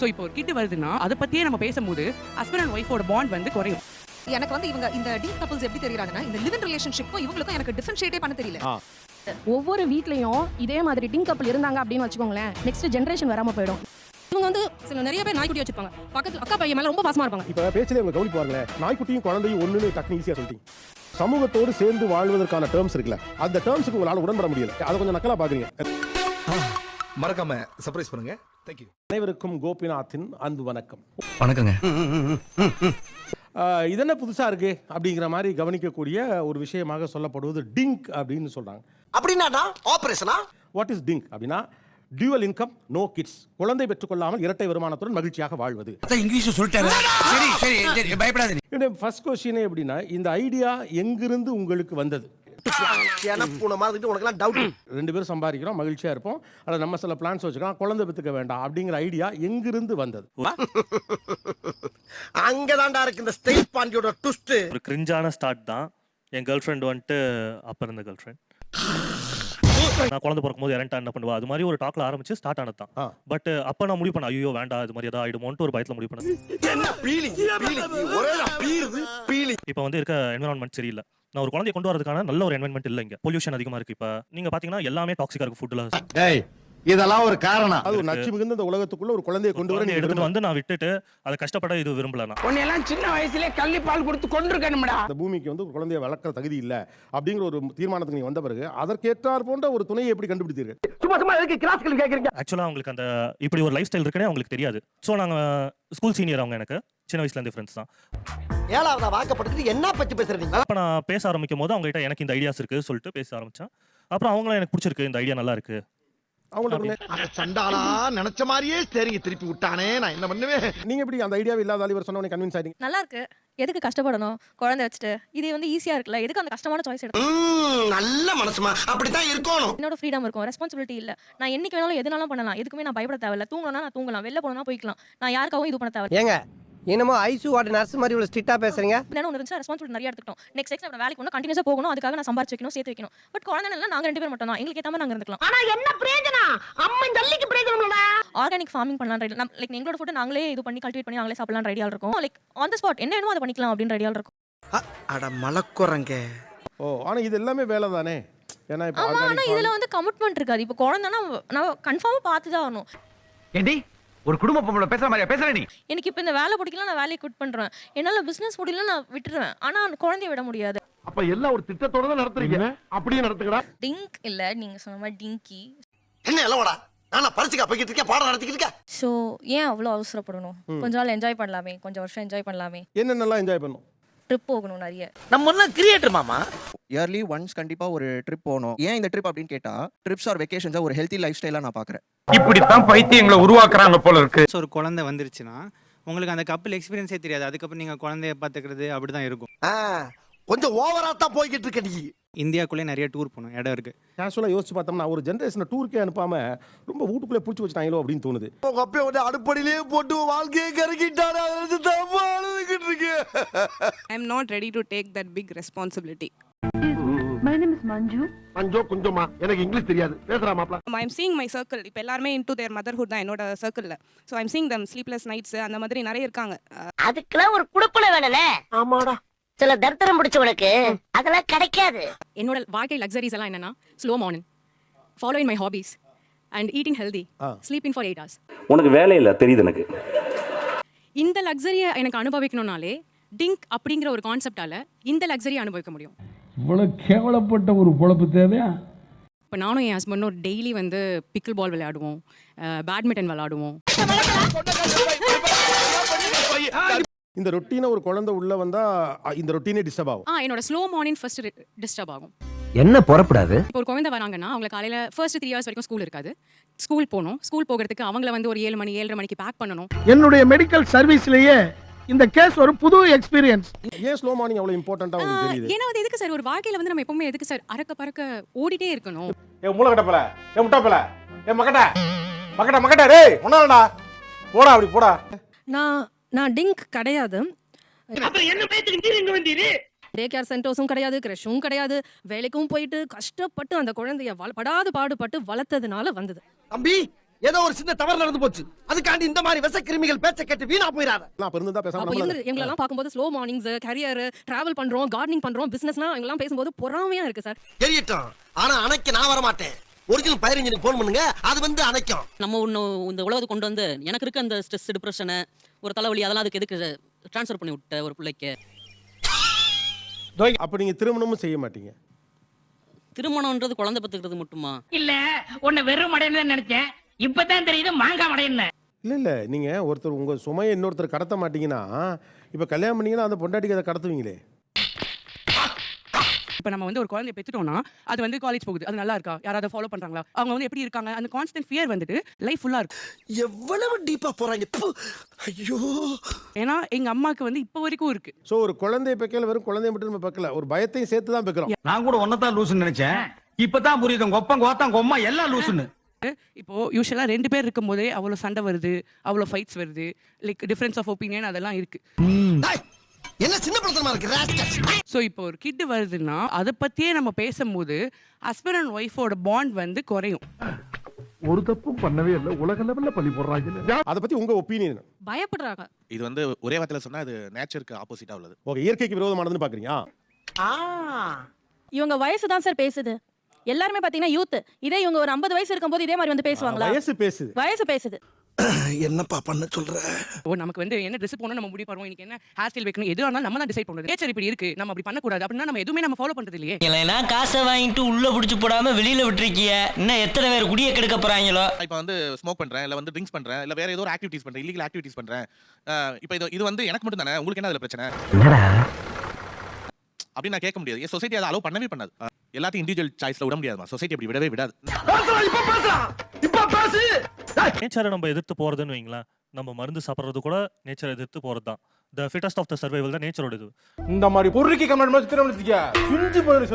So இப்போ ஒரு கிட்டு வருதுன்னா அதை பத்தியே நம்ம பேசும்போது ஹஸ்பண்ட் அண்ட் ஒய்ஃபோட பாண்ட் வந்து குறையும். எனக்கு வந்து இவங்க இந்த டீப் கப்பல்ஸ் எப்படி தெரியுறாங்கன்னா இந்த லிவ் ரிலேஷன்ஷிப்பும் இவங்களுக்கும் எனக்கு டிஃபரன்ஷியேட்டே பண்ண தெரியல. ஒவ்வொரு வீட்லயும் இதே மாதிரி டிங் கப்பல் இருந்தாங்க அப்படின்னு வச்சுக்கோங்களேன் நெக்ஸ்ட் ஜென்ரேஷன் வராம போயிடும். இவங்க வந்து சில நிறைய பேர் நாய்க்குட்டி வச்சிருப்பாங்க பக்கத்துல அக்கா பையன் மேல ரொம்ப பாசமா இருப்பாங்க. இப்ப பேச்சிலே உங்க கவனிப்பு பாருங்களேன் நாய்க்குட்டியும் குழந்தையும் ஒண்ணுன்னு டக்குனு ஈஸியா சொல்லிட்டீங்க. சமூகத்தோடு சேர்ந்து வாழ்வதற்கான டேர்ம்ஸ் இருக்குல்ல அந்த டேர்ம்ஸுக்கு உங்களால உடன்பட முடியல. அதை கொஞ்சம் நக்கலா பாக்குறீங்க. மறக்காம சர்ப்ரைஸ் பண்ணுங்க. தேங்க்யூ அனைவருக்கும் கோபிநாத்தின் அன்பு வணக்கம். வணக்கங்க. ஆஹ் இது என்ன புதுசா இருக்கு? அப்படிங்கிற மாதிரி கவனிக்கக்கூடிய ஒரு விஷயமாக சொல்லப்படுவது டிங்க் அப்படின்னு சொல்றாங்க. அப்படின்னா ஆபரேஷனா வாட் இஸ் டிங்க் அப்படின்னா டியூவல் இன்கம் நோ கிட்ஸ் குழந்தை பெற்றுக்கொள்ளாமல் இரட்டை வருமானத்துடன் மகிழ்ச்சியாக வாழ்வது. இங்கிலீஷ் சொல்லிட்டாரு சரி சரி ஃபர்ஸ்ட் கொஸ்டினே எப்படின்னா இந்த ஐடியா எங்கிருந்து உங்களுக்கு வந்தது? பூனை மாதிரி உனக்கு எல்லாம் டவுட் ரெண்டு பேரும் சம்பாதிக்கிறோம் மகிழ்ச்சியா இருப்போம். அதில் நம்ம சில பிளான்ஸ் வச்சுக்கலாம் குழந்தை பெற்றுக்க வேண்டாம் அப்படிங்கிற ஐடியா எங்கிருந்து வந்தது? அங்கதான்டா இருக்கு இந்த ஸ்டேட் பாண்டியோட ட்விஸ்ட் ஒரு கிரிஞ்சான ஸ்டார்ட் தான். என் கேர்ள் ஃப்ரெண்ட் வந்துட்டு அப்போ இருந்த கேர்ள் ஃப்ரெண்ட் நான் குழந்தை பிறக்கும்போது இறண்டா என்ன பண்ணுவா? அது மாதிரி ஒரு டாக்ல ஆரம்பிச்சு ஸ்டார்ட் ஆனது தான். பட் அப்ப நான் முடிவு பண்ண ஐயோ வேண்டாம் இது மாதிரி ஏதாவது ஆயிடுமோன்ட்டு ஒரு பயத்துல முடிவு பண்ணேன். இப்போ வந்து இருக்க என்வரான்மெண்ட் சரியில்லை. நான் ஒரு குழந்தைய கொண்டு வரதுக்கான நல்ல ஒரு என்வரன்மெண்ட் இல்லை இங்க. பொல்யூஷன் அதிகமா இருக்கு இப்போ. நீங்க பாத்தீங்கன்னா எல்லாமே டாக்ஸிக்கா இருக்கு ஃபுட்ல டேய் இதெல்லாம் ஒரு காரணம். அது ஒரு நச்சு மிகுந்த இந்த உலகத்துக்குள்ள ஒரு குழந்தையை கொண்டு வர எடுத்துட்டு வந்து நான் விட்டுட்டு அதை கஷ்டப்பட இது விரும்பல நான். உன்னையெல்லாம் சின்ன வயசுலயே கள்ளி பால் கொடுத்து கொண்டிருக்கணும்டா இந்த பூமிக்கு வந்து ஒரு குழந்தையை வளர்க்குற தகுதி இல்லை அப்படிங்கிற ஒரு தீர்மானத்துக்கு நீங்க வந்த பிறகு அதற்கேற்றார் போன்ற ஒரு துணையை எப்படி கண்டுபிடித்தீர்கள்? சும்மா சும்மா எதுக்கு கிளாஸ்கள் கேக்குறீங்க? ஆக்சுவலா அவங்களுக்கு அந்த இப்படி ஒரு லைஃப் ஸ்டைல் இருக்குன்னே அவங்களுக்கு தெரியாது. ஸோ நாங்க ஸ்கூல் சீனியர் அவங்க எனக்கு. சின்ன வயசுல இருந்து ஃப்ரெண்ட்ஸ் தான். ஏழாவதா வாக்கப்பட்டுக்கிட்டு என்ன பத்தி பேசுறீங்க? அப்ப நான் பேச ஆரம்பிக்கும் போது அவங்ககிட்ட எனக்கு இந்த ஐடியாஸ் இருக்கு சொல்லிட்டு பேச ஆரம்பிச்சேன். அப்புறம் அவங்களும் எனக்கு பிடிச்சிருக்கு இந்த ஐடியா நல்லா இருக்கு. சண்டாளா நினைச்ச மாதிரியே சரிங்க திருப்பி விட்டானே நான் என்ன பண்ணுவேன்? நீங்க எப்படி அந்த ஐடியாவே இல்லாத இவர் சொன்னவனே கன்வின்ஸ் ஆயிட்டீங்க? நல்லா இருக்கு. எதுக்கு கஷ்டப்படணும்? குழந்தை வச்சுட்டு. இது வந்து ஈஸியா இருக்குல்ல? எதுக்கு அந்த கஷ்டமான சாய்ஸ் நல்ல மனசுமா. அப்படித்தான் இருக்கணும். என்னோட ஃப்ரீடம் இருக்கும். ரெஸ்பான்சிபிலிட்டி இல்ல. நான் என்னைக்கு வேணாலும் எதுனாலும் பண்ணலாம். எதுக்குமே நான் பயப்பட தேவையில்ல. தூங்கணும்னா நான் தூங்கலாம். வெளில போகணும்னா போய்க்கலாம். நான் யாருக்காகவும் இது பண்ண தேவை ஏங்க என்னமோ ஐசு வார்டு நர்ஸ் மாதிரி இவ்வளவு ஸ்ட்ரிக்டா பேசுறீங்க? ஒன்று இருந்துச்சு ரெஸ்பான்சிபிலிட்டி நிறைய எடுத்துக்கிட்டோம். நெக்ஸ்ட் நெக்ஸ்ட் நம்ம வேலைக்கு ஒன்று கண்டினியூஸாக போகணும் அதுக்காக நான் சம்பாரிச்சு வைக்கணும் சேர்த்து வைக்கணும். பட் குழந்தை இல்லை நாங்க ரெண்டு பேர் மட்டும் தான் எங்களுக்கு ஏற்ற மாதிரி நாங்க இருந்துக்கலாம். ஆனா என்ன பிரயோஜனம்? அம்மா ஜல்லிக்கு பிரயோஜனம் ஆர்கானிக் ஃபார்மிங் பண்ணலாம் ரெடி லைக் எங்களோட ஃபுட் நாங்களே இது பண்ணி கல்டிவேட் பண்ணி நாங்களே சாப்பிடலாம் ரெடியாக இருக்கும். லைக் ஆன் த ஸ்பாட் என்ன வேணுமோ அதை பண்ணிக்கலாம் அப்படின்னு ரெடியாக இருக்கும். அட மலக்குறங்க ஓ ஆனா இது எல்லாமே வேலை தானே? ஏன்னா இப்போ ஆமா ஆனா organic இதுல வந்து கமிட்மெண்ட் இருக்காது. இப்போ குழந்தைனா நான் கன்ஃபார்மா பார்த்து தான் ஆகணும். ஏண்டி? ஒரு குடும்ப பொம்பளை பேசுற மாதிரியா? பேசுற நீ. எனக்கு இப்போ இந்த வேலை பிடிக்கல நான் வேலையை குட் பண்றேன். என்னால பிசினஸ் முடியல நான் விட்டுருவேன். ஆனா குழந்தைய விட முடியாது. அப்ப எல்லாம் ஒரு திட்டத்தோட தான் நடத்துறீங்க. அப்படியே நடத்துக்கடா டிங்க் இல்ல நீங்க சொன்ன மாதிரி டிங்கி என்ன எல்லவடா நானா பரிசுக்கா போய்கிட்டு இருக்கேன் பாடம் நடத்திக்கிட்டு இருக்கேன். ஸோ ஏன் அவ்வளோ அவசரப்படணும்? கொஞ்ச நாள் என்ஜாய் பண்ணலாமே. கொஞ்சம் வருஷம் என்ஜாய் பண்ணலாமே. என்னென்னலாம் என்ஜாய் பண்ணும்? ட்ரிப் போகணும் நிறைய. நம்ம எல்லாம் கிரியேட்டர் மாமா. இயர்லி ஒன்ஸ் கண்டிப்பா ஒரு ட்ரிப் போகணும். ஏன் இந்த ட்ரிப் அப்படின்னு கேட்டா ட்ரிப்ஸ் ஆர் வெக்கேஷன்ஸ் ஒரு ஹெல்த்தி லைஃப் ஸ்டைலா நான் பாக்குறேன். இப்படித்தான் பைத்தியங்களை உருவாக்குறாங்க போல இருக்கு. ஒரு குழந்தை வந்துருச்சுன்னா உங்களுக்கு அந்த கப்பல் எக்ஸ்பீரியன்ஸே தெரியாது. அதுக்கப்புறம் நீங்க குழந்தைய பாத்துக்கிறது அப்படிதான் இருக்கும். கொஞ்சம் ஓவரா தான் போய்கிட்டு இருக்க நீ. இந்தியாக்குள்ளே நிறைய டூர் போகணும். இடம் இருக்கு. கேஷுவலாக யோசிச்சு பார்த்தோம்னா ஒரு ஜென்ரேஷனை டூருக்கே அனுப்பாம ரொம்ப வீட்டுக்குள்ளே பிடிச்சி வச்சுட்டாங்களோ அப்படின்னு தோணுது. உங்க அப்பா வந்து அடுப்படியிலேயே போட்டு வாழ்க்கையை தப்பா அழுதுகிட்டு இருக்கு. I am not ready to take that big responsibility அஞ்சோ கொஞ்சமா? எனக்கு இங்கிலீஷ் தெரியாது. பேசுறா மாப்ள I am seeing my circle இப்போ எல்லாருமே இன் டு தேர் மதர்ஹுட் தான் என்னோட சர்க்கிளில் so I'm seeing them sleepless nights அந்த மாதிரி நிறைய இருக்காங்க. அதுக்கெல்லாம் ஒரு குடுப்பன வேணும்ல? ஆமாடா. சில தரித்திரம் முடிச்சவனுக்கு அதெல்லாம் கிடைக்காது. என்னோட வாழ்க்கை லக்ஸரிஸ் எல்லாம் என்னன்னா slow morning follow in my hobbies and eating healthy ah. Sleeping for eight hours உனக்கு வேலை இல்லை தெரியுது எனக்கு. இந்த லக்ஸரியை எனக்கு அனுபவிக்கணும்னாலே டிங்க் அப்படிங்கிற ஒரு கான்செப்டால இந்த லக்ஸரியை அனுபவிக்க முடியும். இவ்வளவு கேவலப்பட்ட ஒரு பொழப்பு தேவையா? இப்போ நானும் என் ஹஸ்பண்டும் டெய்லி வந்து பிக்கிள் பால் விளையாடுவோம் பேட்மிண்டன் விளையாடுவோம். இந்த ரொட்டீனை ஒரு குழந்தை உள்ள வந்தா இந்த ரொட்டீனே டிஸ்டர்ப் ஆகும். ஆ என்னோட ஸ்லோ மார்னிங் ஃபர்ஸ்ட் டிஸ்டர்ப் ஆகும். என்ன புறப்படாது? இப்போ ஒரு குழந்தை வராங்கன்னா அவங்க காலையில் ஃபர்ஸ்ட் த்ரீ ஹவர்ஸ் வரைக்கும் ஸ்கூல் இருக்காது. ஸ்கூல் போகணும். ஸ்கூல் போகிறதுக்கு அவங்கள வந்து ஒரு ஏழு மணி ஏழரை மணிக்கு பேக் பண்ணணும். என்னுடைய மெடிக்கல் சர்வீஸ்லயே இந்த கேஸ் ஒரு புது எக்ஸ்பீரியன்ஸ் ஏன் ஸ்லோ மார்னிங் அவ்வளோ இம்பார்ட்டண்ட்டாக ஆ, உங்களுக்கு தெரியுது? ஏன்னா அது எதுக்கு சார் ஒரு வாழ்க்கையில வந்து நம்ம எப்பவுமே எதுக்கு சார் அறக்க பறக்க ஓடிட்டே இருக்கணும். ஏ மூளை கட்டப்பல ஏ முட்டாப்பல ஏ மக்கட்ட மக்கட்ட மக்கட்ட டேய் ஒன்னாடா போடா அப்படி போடா. நான் நான் டிங்க் கிடையாது. அப்புறம் என்ன பேத்துக்கு நீர் எங்க வந்தீரு? டே கேர் சென்டர்ஸும் கிடையாது கிரஷும் கிடையாது. வேலைக்கும் போயிட்டு கஷ்டப்பட்டு அந்த குழந்தைய வள- படாது பாடுபட்டு வளர்த்ததுனால வந்தது. தம்பி ஏதோ ஒரு சின்ன தவறு நடந்து போச்சு. அதுக்காண்டி இந்த மாதிரி விச கிருமிகள் பேச்ச கேட்டு வீணா போயிடாத நான் இருந்தா பேசாம எங்களெல்லாம் பார்க்கும்போது ஸ்லோ மார்னிங்ஸ் கரியர் டிராவல் பண்றோம் கார்டனிங் பண்றோம் பிசினஸ்லாம் எங்கெல்லாம் பேசும்போது பொறாமையா இருக்கு சார். எரியட்டும். ஆனா அணைக்க நான் வர மாட்டேன் ஒரிஜினல் ஃபயர் இன்ஜினுக்கு போன் பண்ணுங்க. அது வந்து அணைக்கும். நம்ம ஒன்று இந்த உலகத்தை கொண்டு வந்து எனக்கு இருக்க அந்த ஸ்ட்ரெஸ் டிப்ரெஷனு ஒரு தலைவலி அதெல்லாம் அதுக்கு எதுக்கு ட்ரான்ஸ்ஃபர் பண்ணி விட்ட ஒரு பிள்ளைக்கு? அப்ப நீங்க திருமணமும் செய்ய மாட்டீங்க. திருமணம்ன்றது குழந்தை பத்துக்கிறது மட்டுமா? இல்ல உன்னை வெறும் மடையன்னு நினைச்சேன். இப்பதான் தெரியுது மாங்காய் மடையன்னு இல்ல இல்ல. நீங்க ஒருத்தர் உங்க சுமையை இன்னொருத்தர் கடத்த மாட்டீங்கன்னா இப்ப கல்யாணம் பண்ணீங்கன்னா அந்த பொண்டாட்டிக்கு அதை கடத்துவீங்களே? இப்போ நம்ம வந்து ஒரு குழந்தைய பெற்றுட்டோம்னா அது வந்து காலேஜ் போகுது. அது நல்லா இருக்கா? யாராவது ஃபாலோ பண்றாங்களா? அவங்க வந்து எப்படி இருக்காங்க? அந்த கான்ஸ்டன்ட் ஃபியர் வந்துட்டு லைஃப் ஃபுல்லா இருக்கு எவ்வளவு டீப்பா போறாங்க. ஐயோ. ஏன்னா எங்க அம்மாக்கு வந்து இப்போ வரைக்கும் இருக்கு. சோ ஒரு குழந்தைய பெக்கல வெறும் குழந்தைய மட்டும் நம்ம பெக்கல. ஒரு பயத்தையும் சேர்த்து தான் பெக்கிறோம். நான் கூட ஒன்னதான் லூசுன்னு நினைச்சேன். இப்பதான் புரியுது. உங்க ஒப்பம் கோத்தம் உங்க அம்மா எல்லாம் லூசுன்னு இப்போ யூஸ்வலாக ரெண்டு பேர் இருக்கும்போதே அவ்வளோ சண்டை வருது அவ்வளோ ஃபைட்ஸ் வருது. லைக் டிஃப்ரென்ஸ் ஆஃப் ஒப்பீனியன் அதெல்லாம் இருக்கு. டேய், என்ன சின்ன படத்தனமா இருக்கு. ஸோ இப்போ ஒரு கிட் வருதுன்னா அதை பற்றியே நம்ம பேசும்போது ஹஸ்பண்ட் அண்ட் ஒய்ஃபோட பாண்ட் வந்து குறையும். ஒரு தப்பும் பண்ணவே இல்லை. உலக லெவல்ல பள்ளி போடுறாங்க அதை பத்தி உங்க ஒப்பீனியன் பயப்படுறாங்க. இது வந்து ஒரே வார்த்தையில சொன்னா அது நேச்சருக்கு ஆப்போசிட்டா உள்ளது. ஓகே இயற்கைக்கு விரோதமானதுன்னு பாக்குறீங்க? இவங்க வயசு தான் சார் பேசுது. எல்லாருமே பாத்தீங்கன்னா யூத் இதே இவங்க ஒரு ஐம்பது வயசு இருக்கும்போது இதே மாதிரி வந்து பேசுவாங்களா? வயசு பேசுது. வயசு பேசுது. என்னப்பா பண்ண சொல்ற? ஓ நமக்கு வந்து என்ன ட்ரெஸ் போகணும் நம்ம முடிவு பண்ணுவோம். இன்னைக்கு என்ன ஹேர் ஸ்டைல் வைக்கணும் எதுவாக இருந்தாலும் நம்ம தான் டிசைட் பண்ணுறது நேச்சர் இப்படி இருக்கு நம்ம அப்படி பண்ணக்கூடாது. அப்படின்னா நம்ம எதுவுமே நம்ம ஃபாலோ பண்ணுறது இல்லையே. இல்லைன்னா காசை வாங்கிட்டு உள்ள புடிச்சு போடாம வெளியில விட்டுருக்கிய? இன்னும் எத்தனை பேர் குடிய கெடுக்க போறாங்களோ? இப்போ வந்து ஸ்மோக் பண்றேன் இல்ல வந்து ட்ரிங்க்ஸ் பண்றேன் இல்ல வேற ஏதோ ஒரு ஆக்டிவிட்டிஸ் பண்றேன் இல்லீகல் ஆக்டிவிட்டிஸ் பண்றேன். இப்போ இது இது வந்து எனக்கு மட்டும் தானே? உங்களுக்கு என்ன அதுல பிரச்சனை? அப்படின்னு நான் கேட்க முடியாது. சொசைட்டி அதை அலோவ் பண்ணவே பண்ணாது. எல்லாத்தையும் இண்டிவிஜுவல் சாய்ஸ்ல விட முடியாதுமா சொசைட்டி அப்படி விடவே விடாது. நேச்சரை நம்ம எதிர்த்து போறதுன்னு வைங்களேன். நம்ம மருந்து சாப்பிட்றது கூட நேச்சரை எதிர்த்து போறது தான் the fittest of the survival தான் நேச்சரோட இது இந்த மாதிரி பொருளுக்கு கமெண்ட் மாதிரி திரும்ப குஞ்சு போயிரு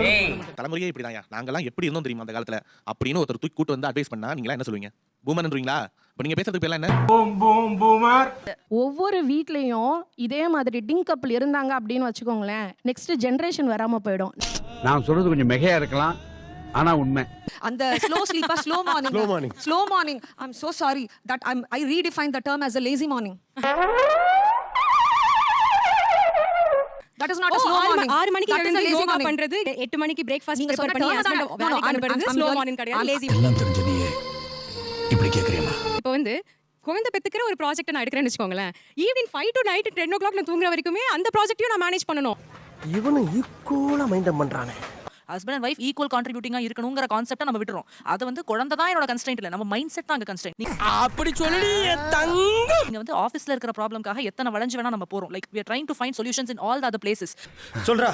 தலைமுறையே இப்படிதான் நாங்கெல்லாம் எப்படி இருந்தோம் தெரியுமா அந்த காலத்துல? அப்படின்னு ஒருத்தர் தூக்கி கூட்டு வந்து அட்வைஸ் பண்ணா நீங்களா என்ன சொல்லுவீங்க? பூமர்ன்றீங்களா இப்போ நீங்க பேசுறதுக்கு பேர்லாம் என்ன? ஒவ்வொரு வீட்லயும் இதே மாதிரி டிங் கப்பல் இருந்தாங்க அப்படின்னு வச்சுக்கோங்களேன். நெக்ஸ்ட் ஜென்ரேஷன் வராம போயிடும். நான் சொல்றது கொஞ்சம் மிகையா இருக்கலாம். ஆனா உண்மை. அந்த slow ஸ்லீப்பா slow morning slow morning slow morning I am so sorry that I I redefine the term as a lazy morning. That is not a slow morning. ஆறு மணிக்கு எழுந்து யோகா. பண்றது எட்டு மணிக்கு பிரேக்ஃபாஸ்ட் ப்ரிப்பேர் பண்ணி ஹஸ்பண்ட் வேலைக்கு அனுப்புறது ஸ்லோ மார்னிங் கிடையாது லேசி எல்லாம் தெரிஞ்ச கேக்குறீங்களா இப்போ வந்து குழந்தை பெத்துக்கிற ஒரு ப்ராஜெக்ட் நான் எடுக்கிறேன்னு வச்சுக்கோங்களேன். Evening five to night ten o'clock நான் தூங்குற வரைக்குமே அந்த ப்ராஜெக்ட்டையும் நான் மேனேஜ் பண்ணணும். இவனும் ஈக்குவலா மைண்டம் பண்றானே. ஹஸ்பண்ட் அண்ட் ஒய்ஃப் ஈக்குவல் கான்ட்ரிபியூட்டிங்காக இருக்கணுங்கிற கான்செப்டை நம்ம விட்டுறோம். அது வந்து குழந்தை தான் என்னோட கன்ஸ்டன்ட் இல்லை. நம்ம மைண்ட் செட் தான் அங்கே கன்ஸ்டன்ட் அப்படி சொல்லி தங்க நீங்க வந்து ஆஃபீஸ்ல இருக்கிற ப்ராப்ளம்காக எத்தனை வளைஞ்சு வேணா நம்ம போறோம். Like we are trying to find solutions in all the other places. சொல்றா.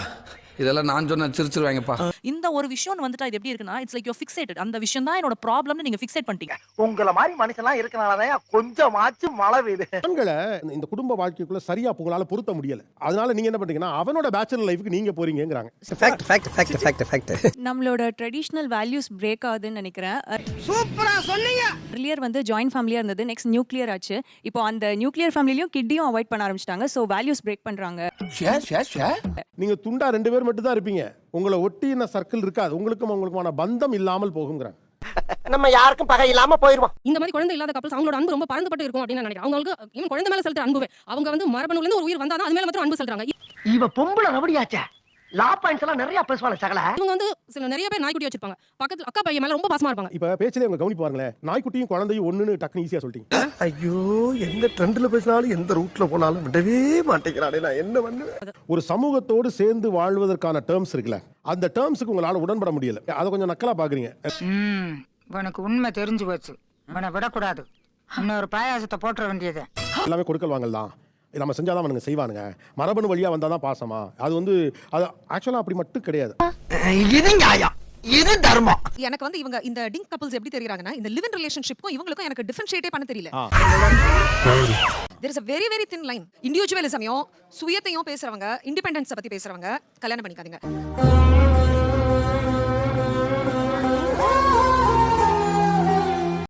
இதெல்லாம் நான் சொன்ன சிரிச்சிருவாங்கப்பா. இந்த ஒரு விஷயம் வந்துட்டா இது எப்படி இருக்குன்னா இட்ஸ் லைக் யூ ஃபிக்ஸேட்டட் அந்த விஷயம் தான் என்னோட ப்ராப்ளம்னு நீங்க ஃபிக்ஸேட் பண்ணிட்டீங்க. உங்கள மாதிரி மனுஷன்லாம் இருக்கனாலதான் கொஞ்சமாச்சும் மழை பெய்யுது. ஆண்களை இந்த குடும்ப வாழ்க்கைக்குள்ள சரியா உங்களால பொருத்த முடியல. அதனால நீங்க என்ன பண்றீங்கன்னா அவனோட பேச்சுலர் லைஃப்க்கு நீங்க போறீங்கங்கறாங்க. Fact fact fact fact fact நம்மளோட ட்ரெடிஷ்னல் வேல்யூஸ் பிரேக் ஆகுதுன்னு நினைக்கிறேன். சூப்பரா சொன்னீங்க. Earlier வந்து ஜாயின்ட் ஃபேமிலியா இருந்தது நெக்ஸ்ட் நியூக்ளியர் ஆச்சு. இப்போ அந்த நியூக்ளியர் ஃபேமிலியும் கிட்டியும் அவாய்ட் பண்ண ஆரம்பிச்சிட்டாங்க ஸோ வேல்யூஸ் பிரேக் பண்றாங்க. ஷே ஷே ஷே நீங்க துண்டா ரெண்டு பேர் மட்டும் தான் இருப்பீங்க. உங்களை ஒட்டின சர்க்கிள் இருக்காது. உங்களுக்கும் உங்களுக்குமான பந்தம் இல்லாமல் போகுங்கிறாங்க. நம்ம யாருக்கும் பகை இல்லாம போயிருவோம். இந்த மாதிரி குழந்தை இல்லாத கப்பல்ஸ் அவங்களோட அன்பு ரொம்ப பறந்துபட்டு இருக்கும் அப்படின்னு நான் நினைக்கிறேன். அவங்களுக்கு குழந்தை மேல செலுத்துற அன்பு அவங்க வந்து மரபணுல இருந்து ஒரு உயிர் வந்தாதான் அது மேல மட்டும் அன்பு செலுத்துறாங்க. இவ பொம்பளை ரபடியாச்சே லா பாயிண்ட்ஸ் எல்லாம் நிறைய பேசுவாங்க சகல. இவங்க வந்து சில நிறைய பேர் நாய்க்குட்டி வச்சிருப்பாங்க. பக்கத்துல அக்கா பையன் மேல ரொம்ப பாசமா இருப்பாங்க. இப்ப பேச்சிலே உங்க கவனிப்பு பாருங்களேன் நாய்க்குட்டியும் குழந்தையும் ஒண்ணுன்னு டக்குனு ஈஸியா சொல்லிட்டீங்க. ஐயோ எந்த ட்ரெண்ட்ல பேசினாலும் எந்த ரூட்ல போனாலும் விடவே மாட்டேங்கிறானே நான். என்ன பண்ணுவேன் ஒரு சமூகத்தோடு சேர்ந்து வாழ்வதற்கான டேர்ம்ஸ் இருக்குல்ல. அந்த டேர்ம்ஸுக்கு உங்களால உடன்பட முடியல. அதை கொஞ்சம் நக்கலா பாக்குறீங்க. உனக்கு உண்மை தெரிஞ்சு போச்சு. உன்னை விடக்கூடாது. இன்னொரு பாயாசத்தை போட்டுற வேண்டியது. எல்லாமே கொடுக்கல் வாங்கல் தான் நம்ம செஞ்சாதான் அவனுங்க செய்வானுங்க. மரபணு வழியா வந்தாதான் பாசமா. அது வந்து அது ஆக்சுவலா அப்படி மட்டும் கிடையாது. இது நியாயம். இது தர்மம். எனக்கு வந்து இவங்க இந்த டிங்க் கப்பல்ஸ் எப்படி தெரியுறாங்கன்னா இந்த லிவ் இன் ரிலேஷன்ஷிப்க்கும் இவங்களுக்கும் எனக்கு டிஃபரன்ஷியேட்டே பண்ண தெரியல. there is a very very thin line. இண்டிவிஜுவலிசமையும் சுயத்தையும் பேசுறவங்க இண்டிபெண்டன்ஸை பத்தி பேசுறவங்க கல்யாணம் பண்ணிக்காதீங்க.